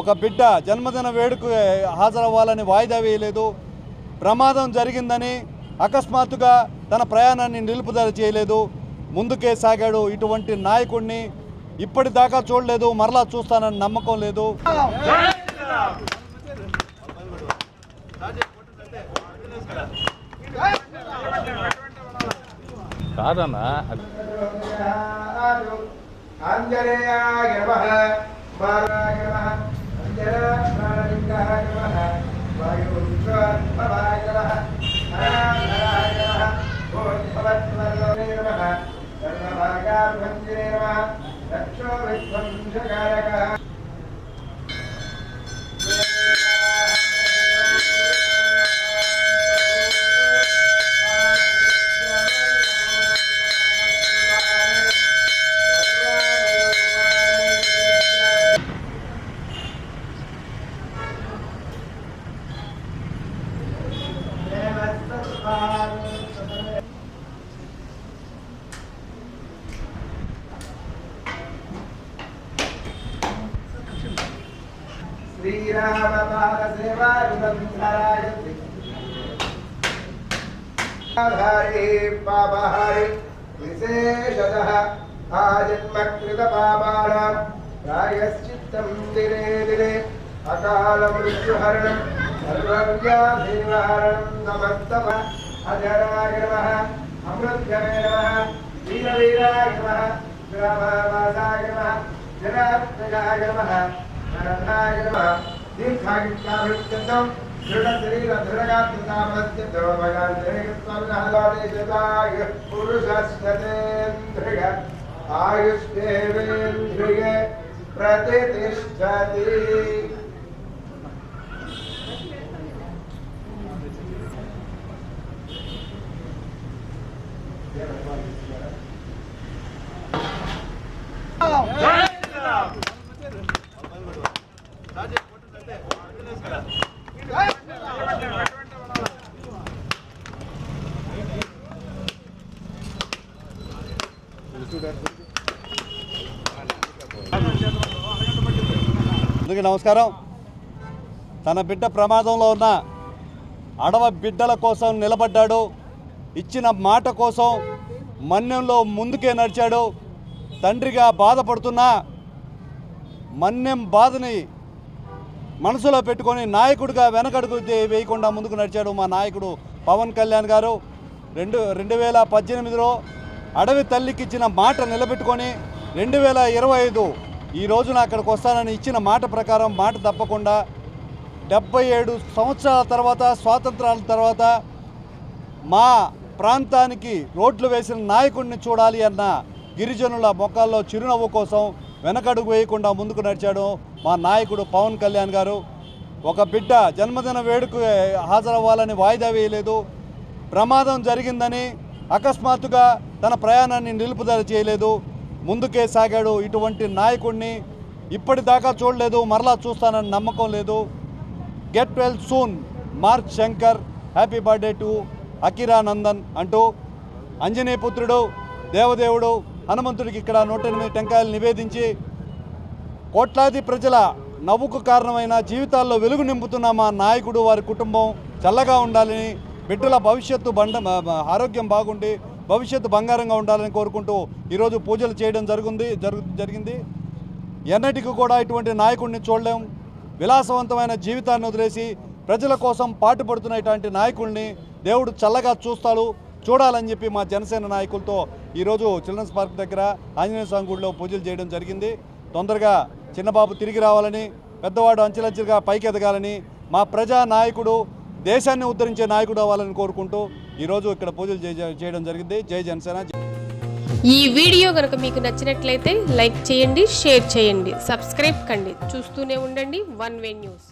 ఒక బిడ్డ జన్మదిన వేడుక హాజరవ్వాలని వాయిదా వేయలేదు. ప్రమాదం జరిగిందని అకస్మాత్తుగా తన ప్రయాణాన్ని నిలుపుదల చేయలేదు. ముందుకే సాగాడు ఇటువంటి నాయకుడిని ఇప్పటిదాకా చూడలేదు మరలా చూస్తానని నమ్మకం లేదు. కాదన్నా నమః మారాయ నమః అంజనాలింగాయ నమః వాయుభవాయ నమః హరాయ నమః భూత్పవత్వరే నమః సర్వభాగాభంజనే నమః రక్షో విధ్వంసకారకः ఆజన్మకృతపాపానాం ప్రాయశ్చిత్తం దినే దినే అకాల మృత్యుహరణం సర్వవ్యాధినివారణం నమస్తమ. అజరాయ నమః అమృత్యమే నమః వీరవీరాయ నమః జనాత్మజాయ నమః నరథాయ నమః దీర్ఘాయుష్యాభివృద్ధ్యంతం అందుకే నమస్కారం. తన బిడ్డ ప్రమాదంలో ఉన్న అడవ బిడ్డల కోసం నిలబడ్డాడు. ఇచ్చిన మాట కోసం మన్యంలో ముందుకే నడిచాడు. తండ్రిగా బాధపడుతున్నా మన్యం బాధని మనసులో పెట్టుకొని నాయకుడిగా వెనకడుగు వేయకుండా ముందుకు నడిచాడు మా నాయకుడు పవన్ కళ్యాణ్ గారు. రెండు రెండు వేల పద్దెనిమిదిలో అడవి తల్లికి ఇచ్చిన మాట నిలబెట్టుకొని రెండు వేల ఇరవై ఐదు ఈ రోజున అక్కడికి వస్తానని ఇచ్చిన మాట ప్రకారం మాట తప్పకుండా డెబ్బై ఏడు సంవత్సరాల తర్వాత స్వాతంత్రాల తర్వాత మా ప్రాంతానికి రోడ్లు వేసిన నాయకుడిని చూడాలి అన్న గిరిజనుల మొక్కల్లో చిరునవ్వు కోసం వెనకడుగు వేయకుండా ముందుకు నడిచాడు మా నాయకుడు పవన్ కళ్యాణ్ గారు. ఒక బిడ్డ జన్మదిన వేడుక హాజరవ్వాలని వాయిదా వేయలేదు. ప్రమాదం జరిగిందని అకస్మాత్తుగా తన ప్రయాణాన్ని నిలుపుదల చేయలేదు. ముందుకే సాగాడు ఇటువంటి నాయకుడిని. ఇప్పటిదాకా చూడలేదు మరలా చూస్తానని నమ్మకం లేదు. Get well soon Mark Shankar happy birthday to Akira Nandan అంటూ అంజనీ పుత్రుడు దేవదేవుడు హనుమంతుడికి ఇక్కడ నూట ఎనిమిది టెంకాయలు నివేదించి కోట్లాది ప్రజల నవ్వుకు కారణమైన జీవితాల్లో వెలుగు నింపుతున్న మా నాయకుడు వారి కుటుంబం చల్లగా ఉండాలని బిడ్డల భవిష్యత్తు బండ ఆరోగ్యం బాగుండి భవిష్యత్తు బంగారంగా ఉండాలని కోరుకుంటూ ఈరోజు పూజలు చేయడం జరుగుంది జరుగు జరిగింది. ఎన్నటికి కూడా ఇటువంటి నాయకుడిని చూడలేం. విలాసవంతమైన జీవితాన్ని వదిలేసి ప్రజల కోసం పాటుపడుతున్న ఇటువంటి నాయకుల్ని దేవుడు చల్లగా చూస్తాడు చూడాలని చెప్పి మా జనసేన నాయకులతో ఈరోజు చిల్డ్రన్స్ పార్క్ దగ్గర ఆంజనేయ స్వామి గుడిలో పూజలు చేయడం జరిగింది. తొందరగా చిన్నబాబు తిరిగి రావాలని పెద్దవాడు అంచెలంచెలుగా పైకి ఎదగాలని మా ప్రజా నాయకుడు దేశాన్ని ఉద్ధరించే నాయకుడు అవ్వాలని కోరుకుంటూ ఈరోజు ఇక్కడ పూజలు చేయడం జరిగింది. జై జనసేన ఈ వీడియో కనుక మీకు నచ్చినట్లయితే లైక్ చేయండి షేర్ చేయండి సబ్స్క్రైబ్ కండి. చూస్తూనే ఉండండి వన్ వే న్యూస్.